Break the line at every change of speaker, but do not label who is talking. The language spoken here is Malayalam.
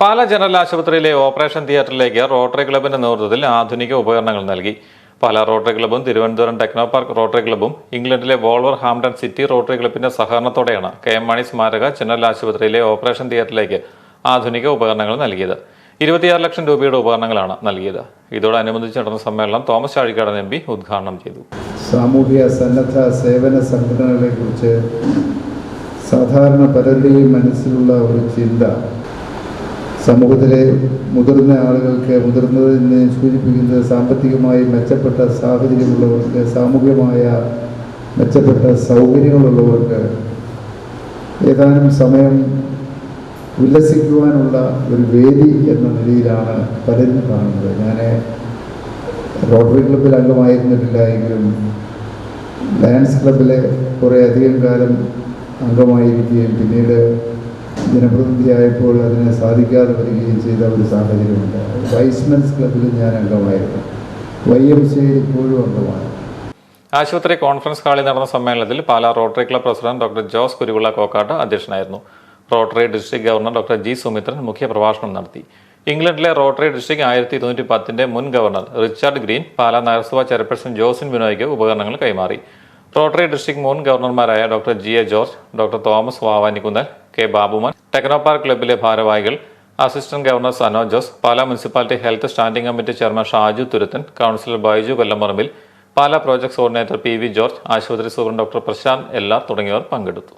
പാല ജനറൽ ആശുപത്രിയിലെ ഓപ്പറേഷൻ തിയേറ്ററിലേക്ക് റോട്ടറി ക്ലബിന്റെ നേതൃത്വത്തിൽ ആധുനിക ഉപകരണങ്ങൾ നൽകി. പാല റോട്ടറി ക്ലബും തിരുവനന്തപുരം ടെക്നോ പാർക്ക് റോട്ടറി ക്ലബും ഇംഗ്ലണ്ടിലെ വോൾവർ ഹാംഡൺ സിറ്റി റോട്ടറി ക്ലബിന്റെ സഹകരണത്തോടെയാണ് കെ എം മണി സ്മാരക ജനറൽ ആശുപത്രിയിലെ ഓപ്പറേഷൻ തിയേറ്ററിലേക്ക് ആധുനിക ഉപകരണങ്ങൾ നൽകിയത്. ഇരുപത്തിയാറ് ലക്ഷം രൂപയുടെ ഉപകരണങ്ങളാണ് നൽകിയത്. ഇതോടനുബന്ധിച്ച് നടന്ന സമ്മേളനം തോമസ് ചാഴിക്കാടൻ എം പി ഉദ്ഘാടനം ചെയ്തു.
സാമൂഹിക സന്നദ്ധ സേവന സംഘടനകളെ കുറിച്ച് സാധാരണ പലരുടെയും മനസ്സിലുള്ള ഒരു ചിന്ത സമൂഹത്തിലെ മുതിർന്ന ആളുകൾക്ക് മുതിർന്നതിനെ സൂചിപ്പിക്കുന്നത് സാമ്പത്തികമായി മെച്ചപ്പെട്ട സാഹചര്യമുള്ളവർക്ക് സാമൂഹികമായ മെച്ചപ്പെട്ട സൗകര്യങ്ങളുള്ളവർക്ക് ഏതാനും സമയം ഉല്ലസിക്കുവാനുള്ള ഒരു വേദി എന്ന നിലയിലാണ് പലരും കാണുന്നത്. ഞാൻ റോട്ടറി ക്ലബിൽ അംഗമായിരുന്നിട്ടില്ല എങ്കിലും ലയൺസ് ക്ലബിലെ കുറേ അധികം കാലം അംഗമായിരിക്കുകയും പിന്നീട് ജനപ്രതിനിധിയായപ്പോൾ അതിന് സാധിക്കാതെ വരികയും ചെയ്ത ഒരു സാഹചര്യമുണ്ട്. വൈസ്മെൻസ് ക്ലബിൽ ഞാൻ അംഗമായിരുന്നു. വൈ എം സിയിൽ ഇപ്പോഴും അംഗമാണ്.
ആശുപത്രി കോൺഫറൻസ് ഹാളിൽ നടന്ന സമ്മേളനത്തിൽ Pala rotary club president doctor Jose Kuruvila Kokkat അധ്യക്ഷനായിരുന്നു. Rotary district governor doctor G Sumithran മുഖ്യപ്രഭാഷണം നടത്തി. ഇംഗ്ലണ്ടിലെ റോട്ടറി ഡിസ്ട്രിക്ട് ആയിരത്തി ഇരുന്നൂറ്റി പത്തിന്റെ മുൻ ഗവർണർ റിച്ചാർഡ് ഗ്രീൻ പാലാ നഗരസഭാ ചെയർപേഴ്സൺ ജോസിൻ ബിനോയ്ക്ക് ഉപകരണങ്ങൾ കൈമാറി. റോട്ടറി ഡിസ്ട്രിക്ട് മുൻ ഗവർണർമാരായ doctor G A George doctor Thomas Vavanikunnel K Babuman techno park ക്ലബിലെ ഭാരവാഹികൾ assistant governor Sano Jose Pala municipality health standing committee chairman Shaju Thuruthan councillor Baiju Kollamparambil Pala projects coordinator P V George ആശുപത്രി സൂപ്രണ്ട് ഡോക്ടർ പ്രശാന്ത് എല്ലാർ തുടങ്ങിയവർ പങ്കെടുത്തു.